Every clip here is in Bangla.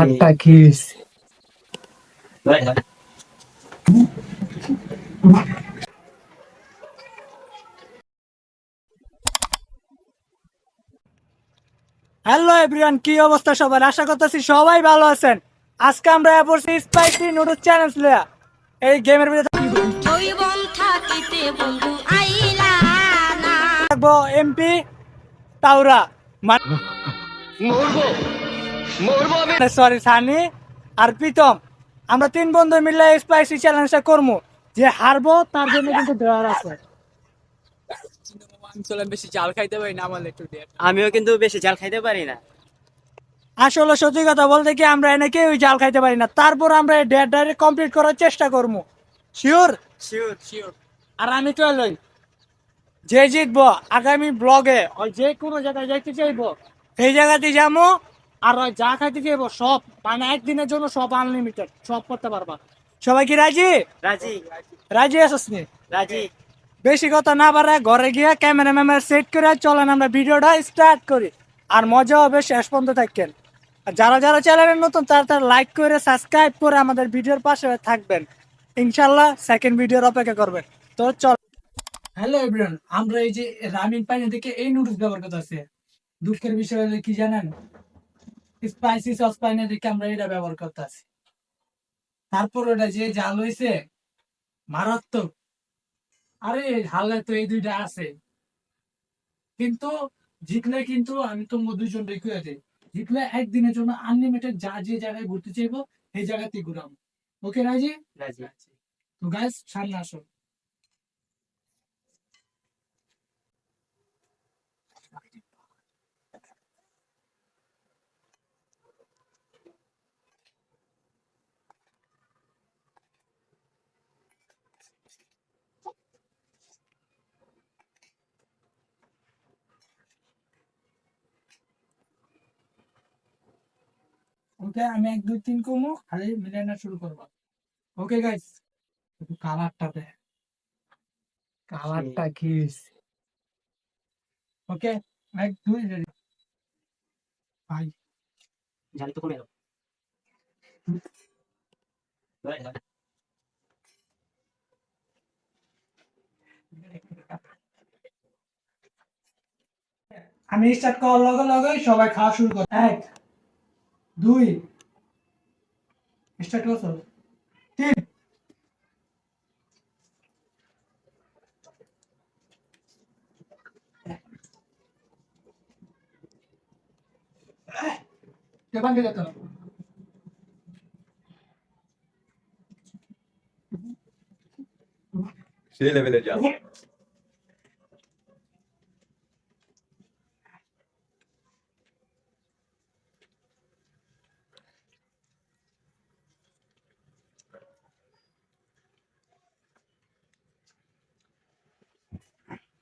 আটটা কি হইছে? হ্যালো এভরিওয়ান কি অবস্থা সবার? আশা করতেছি সবাই ভালো আছেন। আজকে আমরা পড়ছি স্পাইসি নুডলস চ্যালেঞ্জ লয়া এই গেমের ভিতরে জৈবন থাকিতে বন্ধু আইলা না থাকব এমপি তাওরা সরি সানি। আর প্রীতম আমরা তিন বন্ধু মিলে স্পাইসি চ্যালেঞ্জটা করব যে হারবো তার জন্য কিন্তু দেওয়ার আছে। বেশি জাল খাইতে পারি না আমার একটু আমিও কিন্তু বেশি জাল খাইতে পারি না। আসলে সত্যি কথা বলতে কি আমরা এনে কেউই জাল খাইতে পারি না। তারপর আমরা এই ডেট ডাইরেক্ট কমপ্লিট করার চেষ্টা করব শিওর শিওর শিওর আর আমি তো লই যে জিতবো আগামী ব্লগে ওই যে কোনো জায়গায় যাইতে চাইব সেই জায়গাতে যাব আর ওই যা খাইতে চাইব সব। মানে একদিনের জন্য সব আনলিমিটেড সব করতে পারবা। সবাই কি রাজি? রাজি। রাজি আসস নি? রাজি। বেশি কথা না পারে ঘরে গিয়ে ক্যামেরা ম্যামেরা সেট করে চলেন আমরা ভিডিওটা স্টার্ট করি। আর মজা হবে শেষ পর্যন্ত থাকেন আর যারা যারা চ্যানেলের নতুন তারা তারা লাইক করে সাবস্ক্রাইব করে আমাদের ভিডিওর পাশে থাকবেন। ইনশাল্লাহ সেকেন্ড ভিডিওর অপেক্ষা করবেন। তো চল। হ্যালো এভরিওয়ান আমরা এই যে রামিন পানি থেকে এই নুডলস ব্যবহার করতে আছে দুঃখের বিষয় হলো কি জানেন? স্পাইসি সস পানি থেকে আমরা এটা ব্যবহার করতে আছি তারপর ওটা যে জাল হয়েছে মারাত্মক। আরে হালে তো এই দুইটা আছে। কিন্তু জিতলে কিন্তু আমি তোমাকে দুইজন রেখে আছে জিতলে একদিনের জন্য আনলিমিটেড যা যে জায়গায় ঘুরতে চাইব সেই জায়গাতেই ঘুরাম ওকে রাজি? রাজি। তো গাইস সামনে আসো ওকে আমি এক দুই তিন কমো খালি মিলানো শুরু করব। ওকে গাইস কালারটা দে। কালারটা কি ওকে এক দুই ready। ভাই। জানি তো কমে এলো আমি স্টার্ট করার লগে লগে সবাই খাওয়া শুরু কর। এক দুই। স্টার্ট করছ? তিন। কেমন গেলে তো সেই লেভেলে যা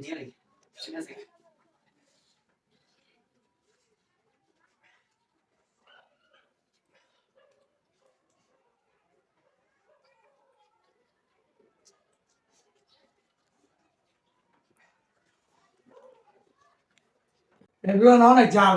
এটা জিয়া লাগি ঠিক আছে এগুলো না অনেক জাল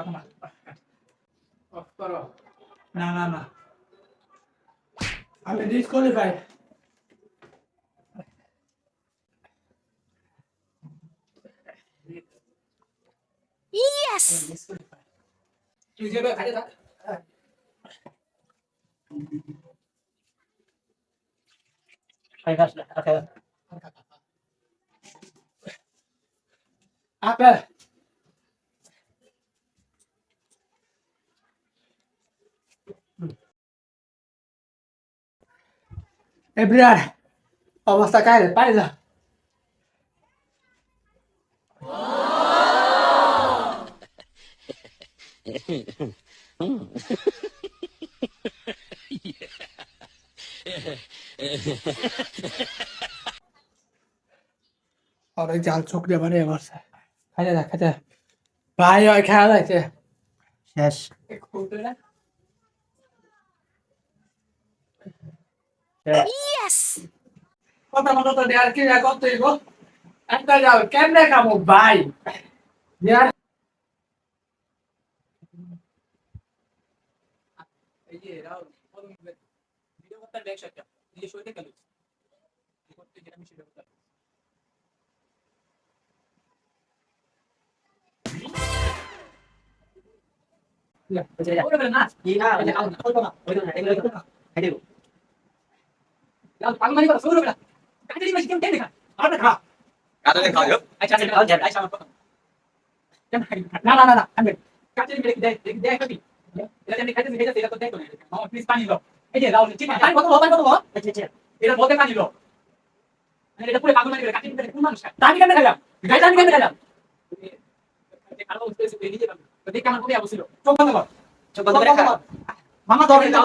কথা না অফ করো না না না আমি ডিসকোয়ালিফাই ইয়েস তুই যাবে খাইতে থাক খাই খাস না খাই আপেল এবার অবস্থা কাই পাই যা অনেক জাল চোখ দিয়ে মানে এবার খাইতে থাক খাইতে থাক। ভাই ওই খেলা যাইছে শেষ ইয়েস কথা মতো তো দেয়ার কি করতে গো একটা যাও কেমনে খাব? ভাই দেয়ার এই যে রাহুল ভিডিও করতে দেখছ একটা করতে যেটা আমি সেটা করতে না না না না কেউ কেন দেখা আর না খা কাটা খাও যো আচ্ছা আচ্ছা আচ্ছা আচ্ছা আমার কথা না না না না দিবে দেখ দেখ দেখ কবি এটা আমি কাজে দিবে এটা তো দেখো না মামা প্লিজ পানি দাও এই যে রাহুল ঠিক আছে পানি কত পানি কত আচ্ছা আচ্ছা এটা বলতে পানি দাও এটা পুরো পাগল মানে কাজে দিবে কোন মানুষ তানি কেন খাইলাম গাইজ আমি কেন খাইলাম কালো উঠতেছে নিজে তো দেখ আমার কোথায় বসছিল চোখ বন্ধ কর চোখ বন্ধ করে মামা ধরে দাও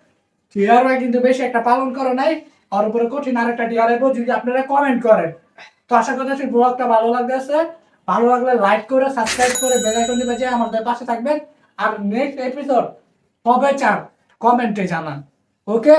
টিআর কিন্তু বেশি একটা পালন করে নাই। আর উপরে কঠিন আরেকটা টিআর এবো যদি আপনারা কমেন্ট করেন। তো আশা করতেছি ব্লগটা ভালো লাগতেছে। ভালো লাগলে লাইক করে সাবস্ক্রাইব করে বেল আইকন দিবে যে আমাদের পাশে থাকবেন। আর নেক্সট এপিসোড কবে চান? কমেন্টে জানান। ওকে